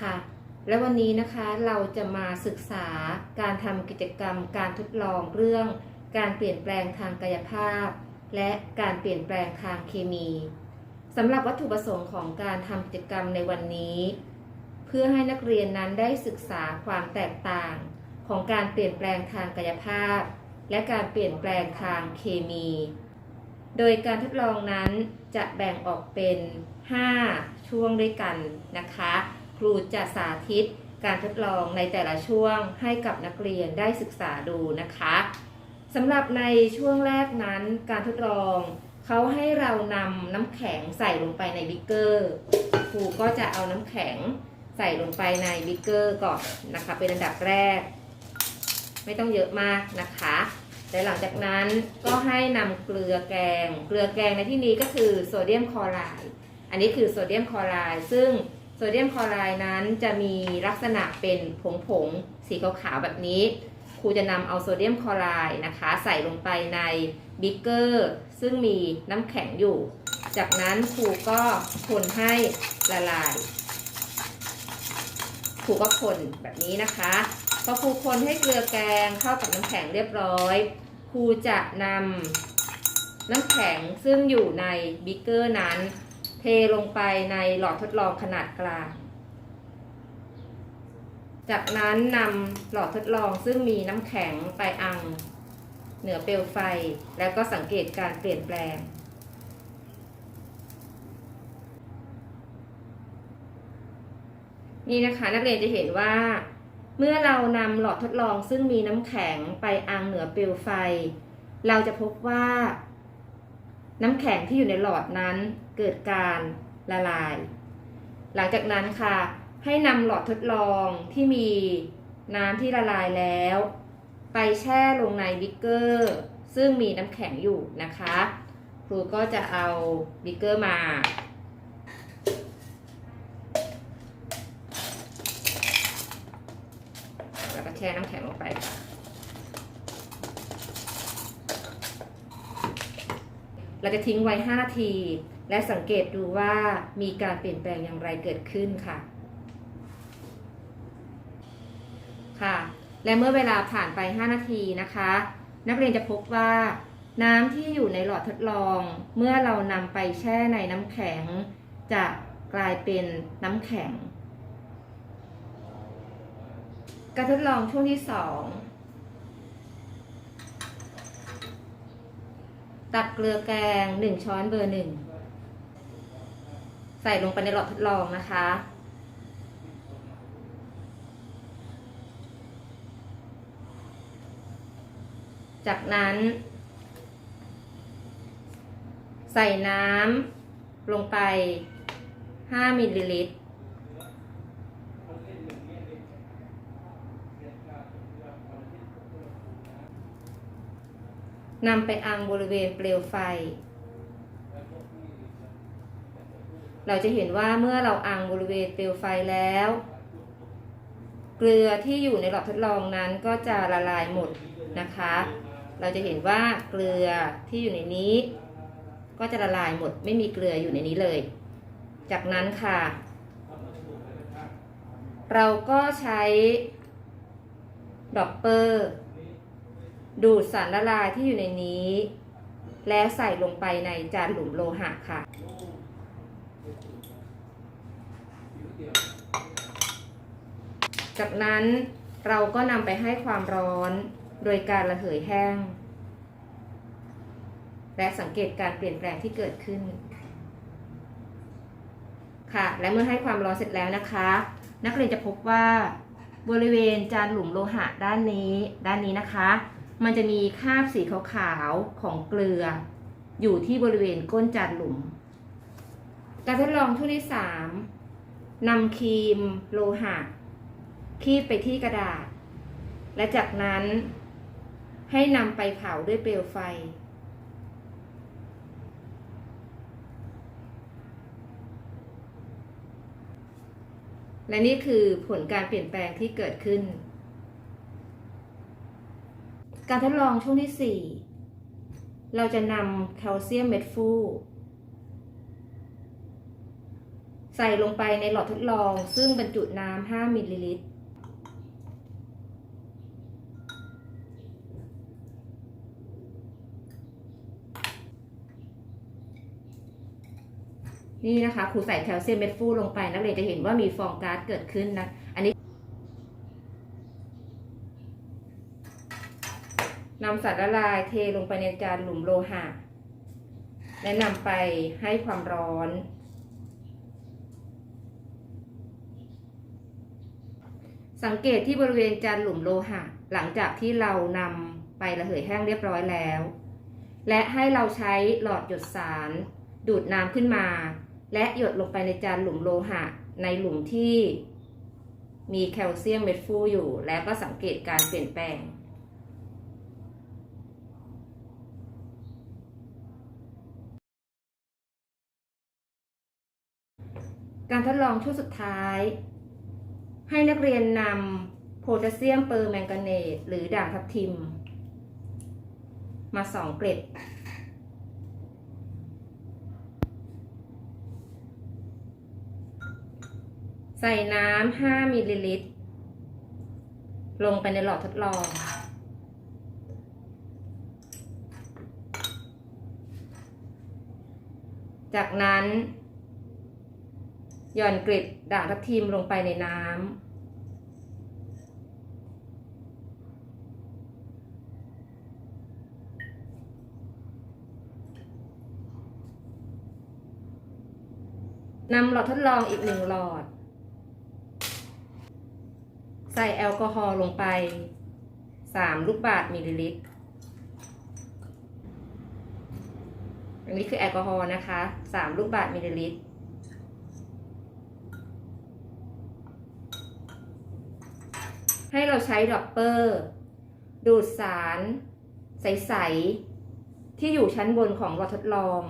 ค่ะ และวันนี้นะคะเราจะมาศึกษาการทำกิจกรรม การทดลองเรื่อง การเปลี่ยนแปลงทางกายภาพ และการเปลี่ยนแปลงทางเคมีสำหรับวัตถุประสงค์ของการทำกิจกรรมในวันนี้ เพื่อให้นักเรียนนั้นได้ศึกษาความแตกต่าง ของการเปลี่ยนแปลงทางกายภาพ และการเปลี่ยนแปลงทางเคมี โดยการทดลองนั้นจะแบ่งออกเป็น 5 ช่วงด้วยกันนะคะ ครูจะสาธิตการทดลองในแต่ละช่วงให้กับนักเรียนได้ศึกษาดูนะคะสำหรับในช่วงแรกนั้นการทดลอง เขาให้เรานำน้ำแข็งใส่ลงไปในบิ๊กเกอร์ครูก็จะเอาน้ำแข็งใส่ลงไปในบิ๊กเกอร์ก่อนนะคะ เป็นอันดับแรก ไม่ต้องเยอะมากนะคะแต่หลังจากนั้นก็ให้นำเกลือแกง เกลือแกงในที่นี้ก็คือโซเดียมคลอไรด์อันนี้คือโซเดียมคลอไรด์ซึ่ง โซเดียมคลอไรด์นั้นจะมีลักษณะเป็นผงผงๆสีขาวๆแบบนี้ ครูจะนำเอาโซเดียมคลอไรด์นะคะ ใส่ลงไปในบิ๊กเกอร์ซึ่งมีน้ำแข็งอยู่ จากนั้นครูก็คนให้ละลาย ครูก็คนแบบนี้นะคะพอครูคนให้เกลือแกงเข้ากับน้ำแข็งเรียบร้อย ครูจะนำน้ำแข็งซึ่งอยู่ในบิ๊กเกอร์นั้น เทลงไปในหลอดทดลองขนาดกลาง จากนั้นนำหลอดทดลองซึ่งมีน้ำแข็งไปอัง เหนือเปลวไฟ แล้วก็สังเกตการเปลี่ยนแปลง นี่นะคะนักเรียนจะเห็นว่า เมื่อเรานำหลอดทดลองซึ่งมีน้ำแข็งไปอังเหนือเปลวไฟ เราจะพบว่า น้ำแข็งที่อยู่ในหลอดนั้นเกิดการละลาย หลังจากนั้นค่ะ ให้นำหลอดทดลองที่มีน้ำที่ละลายแล้ว ไปแช่ลงในบิ๊กเกอร์ ซึ่งมีน้ำแข็งอยู่นะคะ ครูก็จะเอาบิ๊กเกอร์มาแล้วก็แช่น้ำแข็งลงไปค่ะ เราจะทิ้งไว้ 5 นาที และสังเกตดูว่ามีการเปลี่ยนแปลงอย่างไรเกิดขึ้นค่ะ ค่ะ และเมื่อเวลาผ่านไป 5 นาทีนะคะ นักเรียนจะพบว่า น้ำที่อยู่ในหลอดทดลอง เมื่อเรานำไปแช่ในน้ำแข็ง จะกลายเป็นน้ำแข็ง การทดลองช่วงที่ 2 ตักเกลือแกง 1 ช้อนเบอร์1ใส่ลงไปในหลอดทดลองนะคะ จากนั้น ใส่น้ำลงไป 5 มิลลิลิตร นำไปอังบริเวณเปลวไฟ เราจะเห็นว่าเมื่อเราอังบริเวณเปลวไฟแล้ว เกลือที่อยู่ในหลอดทดลองนั้นก็จะละลายหมดนะคะ เราจะเห็นว่าเกลือที่อยู่ในนี้ ก็จะละลายหมดไม่มีเกลืออยู่ในนี้เลย จากนั้นค่ะ เราก็ใช้ดอปเปอร์ ดูดสารละลายที่อยู่ในนี้ แล้วใส่ลงไปในจานหลุมโลหะค่ะ จากนั้นเราก็นำไปให้ความร้อนโดยการระเหยแห้ง และสังเกตการเปลี่ยนแปลงที่เกิดขึ้น ค่ะ และเมื่อให้ความร้อนเสร็จแล้วนะคะ นักเรียนจะพบว่าบริเวณจานหลุมโลหะด้านนี้ ด้านนี้นะคะ มันจะมีคราบสีขาวๆของเกลือ อยู่ที่บริเวณก้นจานหลุม การทดลองช่วงที่3นำครีมโลหะคีบไปที่กระดาษ และจากนั้นให้นำไปเผาด้วยเปลวไฟ และนี่คือผลการเปลี่ยนแปลงที่เกิดขึ้น การทดลองช่วงที่ 4 เราจะนำแคลเซียมเม็ดฟูใส่ลงไปในหลอดทดลองซึ่งบรรจุน้ำ 5 มิลลิลิตร นี่นะคะครูใส่แคลเซียมเม็ดฟูลงไปนักเรียนจะเห็นว่ามีฟองก๊าซเกิดขึ้นนะ อันนี้นำสารละลายเทลงไปในจานหลุมโลหะ และนำไปให้ความร้อน สังเกตที่บริเวณจานหลุมโลหะ หลังจากที่เรานำไประเหยแห้งเรียบร้อยแล้ว และให้เราใช้หลอดหยดสาร ดูดน้ำขึ้นมา และหยดลงไปในจานหลุมโลหะ ในหลุมที่มีแคลเซียมเม็ดฟูอยู่ แล้วก็สังเกตการเปลี่ยนแปลง การทดลองช่วงสุดท้าย ให้นักเรียนนำโพแทสเซียมเปอร์แมงกาเนตหรือด่างทับทิม มาสองเกล็ด ใส่น้ำ 5 มิลลิลิตร ลงไปในหลอดทดลองจากนั้น หย่อนเกล็ดด่างทับทิมลงไปในน้ำนำหลอดทดลองอีกหนึ่งหลอด ใส่แอลกอฮอล์ลงไป 3 ลูกบาศก์มิลลิลิตรอันนี้คือแอลกอฮอล์นะคะ 3 ลูกบาศก์มิลลิลิตร ให้เราใช้ดรอปเปอร์ ดูดสาร ใส ๆ ที่อยู่ชั้นบนของหลอดทดลอง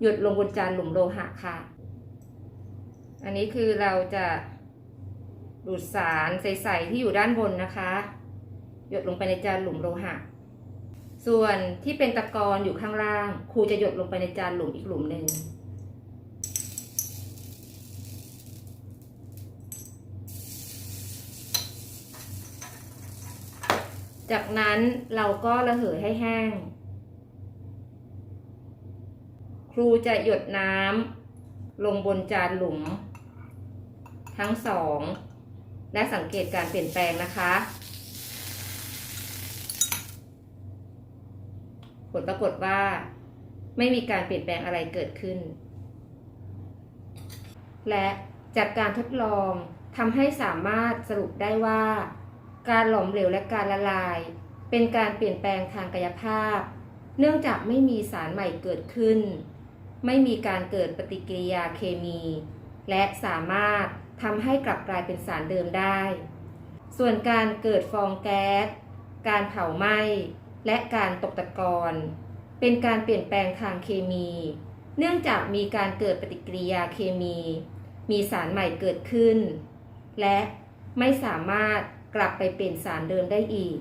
หยดลงบนจานหลุมโลหะค่ะ อันนี้คือเราจะดูดสารใส ๆ ที่อยู่ด้านบนนะคะ หยดลงไปในจานหลุมโลหะ ส่วนที่เป็นตะกอนอยู่ข้างล่าง ครูจะหยดลงไปในจานหลุมอีกหลุมหนึ่ง จากนั้นเราก็ระเหยให้แห้ง ครูจะหยดน้ำลงบนจานหลุม ทั้งสอง และสังเกตการเปลี่ยนแปลงนะคะ ผลปรากฏว่าไม่มีการเปลี่ยนแปลงอะไรเกิดขึ้น และจากการทดลองทำให้สามารถสรุปได้ว่า การหลอมเหลวและการละลาย เป็นการเปลี่ยนแปลงทางกายภาพ เนื่องจากไม่มีสารใหม่เกิดขึ้น ไม่มีการเกิดปฏิกิริยาเคมี และสามารถทำให้กลับกลายเป็นสารเดิมได้ ส่วนการเกิดฟองแก๊ส การเผาไหม้ และการตกตะกอนเป็นการเปลี่ยนแปลงทางเคมี เนื่องจากมีการเกิดปฏิกิริยาเคมี มีสารใหม่เกิดขึ้น และไม่สามารถ กลับไปเป็นสารเดิมได้อีก